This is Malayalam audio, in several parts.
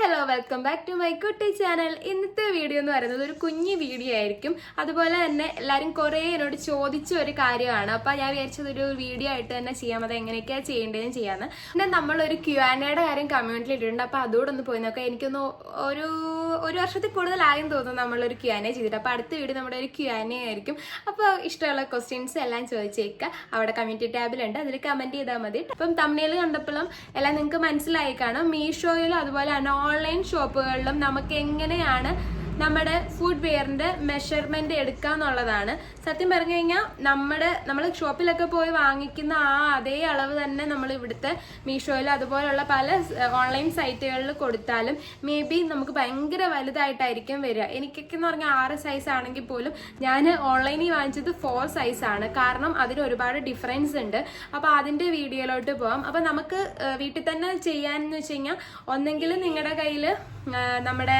Hello welcome back to my കുട്ടി ചാനൽ ഇന്നത്തെ വീഡിയോ എന്ന് പറയുന്നത് ഒരു കുഞ്ഞു വീഡിയോ ആയിരിക്കും. അതുപോലെ തന്നെ എല്ലാവരും കുറേ എന്നോട് ചോദിച്ച ഒരു കാര്യമാണ്. അപ്പോൾ ഞാൻ വിചാരിച്ചത് ഒരു വീഡിയോ ആയിട്ട് തന്നെ ചെയ്യാം. അത് എങ്ങനെയൊക്കെയാണ് ചെയ്യേണ്ടതെന്ന് ചെയ്യാന്ന്. പിന്നെ നമ്മളൊരു ക്യു ആൻഡയുടെ കാര്യം കമ്മ്യൂണിറ്റിയിൽ ഇട്ടിട്ടുണ്ട്. അപ്പോൾ അതോടെ ഒന്ന് പോയി നോക്കാം. എനിക്കൊന്ന് ഒരു ഒരു വർഷത്തിൽ കൂടുതലായും തോന്നുന്നു നമ്മളൊരു ക്യു ആൻ എ ചെയ്തിട്ട്. അപ്പോൾ അടുത്ത വീഡിയോ നമ്മുടെ ഒരു ക്യു ആൻ എ ആയിരിക്കും. അപ്പോൾ ഇഷ്ടമുള്ള ക്വസ്റ്റ്യൻസ് എല്ലാം ചോദിച്ചേക്കുക അവിടെ കമ്മ്യൂണിറ്റി ടാബിലുണ്ട് അതിൽ കമന്റ് ചെയ്താൽ മതി. അപ്പം തമിഴിൽ കണ്ടപ്പോഴും എല്ലാം നിങ്ങൾക്ക് മനസ്സിലായി കാണും. മീഷോയിലും അതുപോലെ തന്നെ ഓൺലൈൻ ഷോപ്പുകളിലും നമുക്ക് എങ്ങനെയാണ് നമ്മുടെ ഫുഡ് വെയറിന്റെ മെഷർമെന്റ് എടുക്കുക എന്നുള്ളതാണ്. സത്യം പറഞ്ഞു കഴിഞ്ഞാൽ നമ്മുടെ നമ്മൾ ഷോപ്പിലൊക്കെ പോയി വാങ്ങിക്കുന്ന ആ അതേ അളവ് തന്നെ നമ്മൾ ഇവിടുത്തെ മീഷോയിലും അതുപോലുള്ള പല ഓൺലൈൻ സൈറ്റുകളിൽ കൊടുത്താലും മേ ബി നമുക്ക് ഭയങ്കര വലുതായിട്ടായിരിക്കും വരിക. എനിക്കൊക്കെ എന്ന് പറഞ്ഞാൽ ആറ് സൈസ് ആണെങ്കിൽ പോലും ഞാൻ ഓൺലൈനിൽ വാങ്ങിച്ചത് ഫോർ സൈസ് ആണ്. കാരണം അതിന് ഒരുപാട് ഡിഫറൻസ് ഉണ്ട്. അപ്പോൾ അതിന്റെ വീഡിയോയിലോട്ട് പോകാം അപ്പോൾ നമുക്ക് വീട്ടിൽ തന്നെ ചെയ്യാന്ന് വെച്ച് കഴിഞ്ഞാൽ ഒന്നെങ്കിൽ നിങ്ങളുടെ കയ്യിൽ നമ്മുടെ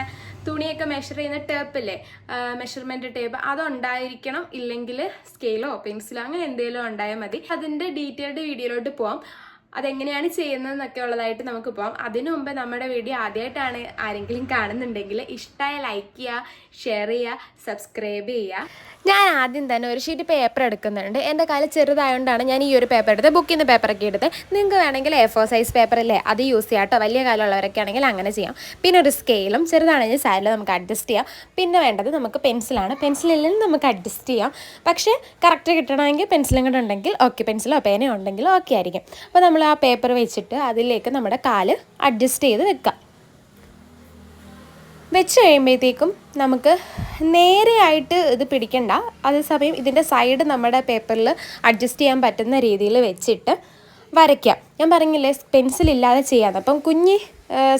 തുണിയൊക്കെ മെഷർ ചെയ്യുന്ന ടേപ്പ് ടേപ്പില്ലേ മെഷർമെന്റ് ടേപ്പ് അതുണ്ടായിരിക്കണം ഇല്ലെങ്കിൽ സ്കെയിലോ പെൻസിലോ അങ്ങനെ എന്തെങ്കിലും ഉണ്ടായാൽ മതി. അതിന്റെ ഡീറ്റെയിൽഡ് വീഡിയോയിലോട്ട് പോവാം. അതെങ്ങനെയാണ് ചെയ്യുന്നതെന്നൊക്കെ ഉള്ളതായിട്ട് നമുക്ക് പോകാം അതിനു മുമ്പ് നമ്മുടെ വീഡിയോ ആദ്യമായിട്ടാണ് ആരെങ്കിലും കാണുന്നുണ്ടെങ്കിൽ ഇഷ്ടമായ ലൈക്ക് ചെയ്യുക ഷെയർ ചെയ്യുക സബ്സ്ക്രൈബ് ചെയ്യുക. ഞാൻ ആദ്യം തന്നെ ഒരു ഷീറ്റ് പേപ്പർ എടുക്കുന്നുണ്ട്. എന്റെ കാലം ചെറുതായതുകൊണ്ടാണ് ഞാൻ ഈ ഒരു പേപ്പർ എടുത്ത് ബുക്കിൽ നിന്ന് പേപ്പറൊക്കെ എടുത്ത് നിങ്ങൾക്ക് വേണമെങ്കിൽ എ ഫോർ സൈസ് പേപ്പർ അല്ലേ? അത് യൂസ് ചെയ്യാം കേട്ടോ. വലിയ കാലമുള്ളവരൊക്കെ ആണെങ്കിൽ അങ്ങനെ ചെയ്യാം. പിന്നെ ഒരു സ്കെയിലും ചെറുതാണെങ്കിൽ സാരിൽ നമുക്ക് അഡ്ജസ്റ്റ് ചെയ്യാം. പിന്നെ വേണ്ടത് നമുക്ക് പെൻസിലാണ് പെൻസിലിൽ നമുക്ക് അഡ്ജസ്റ്റ് ചെയ്യാം. പക്ഷേ കറക്റ്റ് കിട്ടണമെങ്കിൽ പെൻസിലും കൂടെ ഉണ്ടെങ്കിൽ ഓക്കെ പെൻസിലോ പേനയോ ഉണ്ടെങ്കിൽ ഓക്കെ ആയിരിക്കും. അപ്പോൾ നമ്മൾ ആ പേപ്പർ വെച്ചിട്ട് അതിലേക്ക് നമ്മുടെ കാൽ അഡ്ജസ്റ്റ് ചെയ്ത് വെക്കാം. വെച്ച് കഴിയുമ്പോഴത്തേക്കും നമുക്ക് നേരെയായിട്ട് ഇത് പിടിക്കണ്ട. അതേസമയം ഇതിന്റെ സൈഡ് നമ്മുടെ പേപ്പറിൽ അഡ്ജസ്റ്റ് ചെയ്യാൻ പറ്റുന്ന രീതിയിൽ വെച്ചിട്ട് വരയ്ക്കാം. ഞാൻ പറഞ്ഞില്ലേ പെൻസിൽ ഇല്ലാതെ ചെയ്യാം അപ്പം കുഞ്ഞി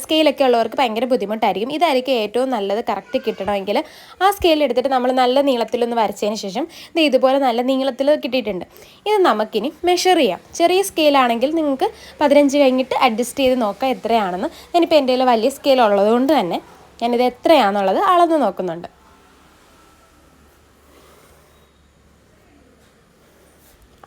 സ്കെയിലൊക്കെ ഉള്ളവർക്ക് ഭയങ്കര ബുദ്ധിമുട്ടായിരിക്കും. ഇതായിരിക്കും ഏറ്റവും നല്ലത് കറക്റ്റ് കിട്ടണമെങ്കിൽ. ആ സ്കെയിൽ എടുത്തിട്ട് നമ്മൾ നല്ല നീളത്തിലൊന്ന് വരച്ചതിന് ശേഷം ഇത് ഇതുപോലെ നല്ല നീളത്തിൽ കിട്ടിയിട്ടുണ്ട്. ഇത് നമുക്കിനി മെഷർ ചെയ്യാം. ചെറിയ സ്കെയിലാണെങ്കിൽ നിങ്ങൾക്ക് പതിനഞ്ച് കഴിഞ്ഞിട്ട് അഡ്ജസ്റ്റ് ചെയ്ത് നോക്കാം എത്രയാണെന്ന്. ഞാനിപ്പോൾ എന്റെ കയ്യിൽ വലിയ സ്കെയിൽ ഉള്ളതുകൊണ്ട് തന്നെ ഞാനിത് എത്രയാണെന്നുള്ളത് അളന്ന് നോക്കുന്നുണ്ട്.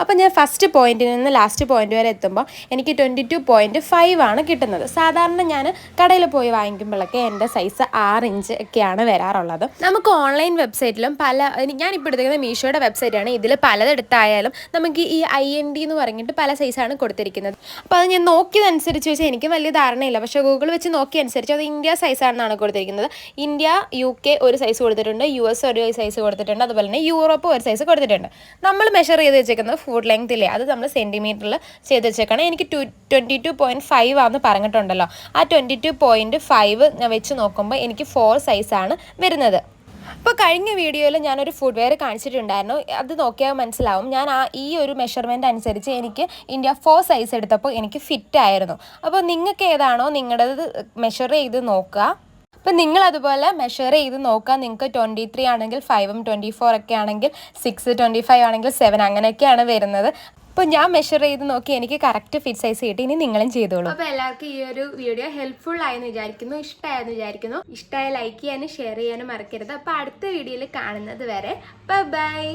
അപ്പം ഞാൻ ഫസ്റ്റ് പോയിന്റിൽ നിന്ന് ലാസ്റ്റ് പോയിന്റ് വരെ എത്തുമ്പോൾ എനിക്ക് ട്വന്റി ടു പോയിന്റ് ഫൈവ് ആണ് കിട്ടുന്നത്. സാധാരണ ഞാൻ കടയിൽ പോയി വാങ്ങിക്കുമ്പോഴൊക്കെ എന്റെ സൈസ് ആറ് ഇഞ്ച് ഒക്കെയാണ് വരാറുള്ളത്. നമുക്ക് ഓൺലൈൻ വെബ്സൈറ്റിലും പല ഞാനിപ്പോൾ എടുത്തിരിക്കുന്ന മീഷോയുടെ വെബ്സൈറ്റാണ് ഇതിൽ പലതെടുത്തായാലും നമുക്ക് ഈ ഐ എൻ ഡി എന്ന് പറഞ്ഞിട്ട് പല സൈസാണ് കൊടുത്തിരിക്കുന്നത്. അപ്പോൾ അത് ഞാൻ നോക്കിയതനുസരിച്ച് വെച്ചാൽ എനിക്ക് വലിയ ധാരണയില്ല. പക്ഷേ ഗൂഗിൾ വെച്ച് നോക്കിയ അനുസരിച്ച് അത് ഇന്ത്യ സൈസാണെന്നാണ് കൊടുത്തിരിക്കുന്നത്. ഇന്ത്യ യു കെ ഒരു സൈസ് കൊടുത്തിട്ടുണ്ട്. യു എസ് ഒരു സൈസ് കൊടുത്തിട്ടുണ്ട്. അതുപോലെ തന്നെ യൂറോപ്പ് ഒരു സൈസ് കൊടുത്തിട്ടുണ്ട്. നമ്മൾ മെഷർ ചെയ്ത് വെച്ചേക്കുന്നത് ഫുഡ് ലെങ്ത് ഇല്ലേ? അത് നമ്മൾ സെന്റിമീറ്ററിൽ ചെയ്ത് വെച്ചേക്കണം എനിക്ക് two twenty two point five ആണെന്ന് പറഞ്ഞിട്ടുണ്ടല്ലോ. ആ ട്വന്റി ടു പോയിന്റ് ഫൈവ് വെച്ച് നോക്കുമ്പോൾ എനിക്ക് ഫോർ സൈസാണ് വരുന്നത്. അപ്പോൾ കഴിഞ്ഞ വീഡിയോയിൽ ഞാനൊരു ഫുഡ് വെയർ കാണിച്ചിട്ടുണ്ടായിരുന്നു. അത് നോക്കിയാൽ മനസ്സിലാവും. ഞാൻ ആ ഈ ഒരു മെഷർമെന്റ് അനുസരിച്ച് എനിക്ക് ഇന്ത്യ ഫോർ സൈസ് എടുത്തപ്പോൾ എനിക്ക് ഫിറ്റ് ആയിരുന്നു. അപ്പോൾ നിങ്ങൾക്ക് ഏതാണോ നിങ്ങളുടേത് മെഷർ ചെയ്ത് നോക്കുക. അപ്പം നിങ്ങൾ അതുപോലെ മെഷർ ചെയ്ത് നോക്കുക നിങ്ങൾക്ക് ട്വന്റി ത്രീ ആണെങ്കിൽ ഫൈവും ട്വന്റി ഫോർ ഒക്കെ ആണെങ്കിൽ സിക്സ് ട്വന്റി ഫൈവ് ആണെങ്കിൽ സെവൻ അങ്ങനെയൊക്കെയാണ് വരുന്നത്. അപ്പോൾ ഞാൻ മെഷർ ചെയ്ത് നോക്കി. എനിക്ക് കറക്റ്റ് ഫിറ്റ് സൈസ് കിട്ടി. ഇനി നിങ്ങളും ചെയ്തോളൂ. അപ്പോൾ എല്ലാവർക്കും ഈ ഒരു വീഡിയോ ഹെൽപ്ഫുൾ ആയെന്ന് വിചാരിക്കുന്നു ഇഷ്ടമായെന്ന് വിചാരിക്കുന്നു. ഇഷ്ടമായ ലൈക്ക് ചെയ്യാനും ഷെയർ ചെയ്യാനും മറക്കരുത്. അപ്പോൾ അടുത്ത വീഡിയോയിൽ കാണുന്നത് വരെ ബൈ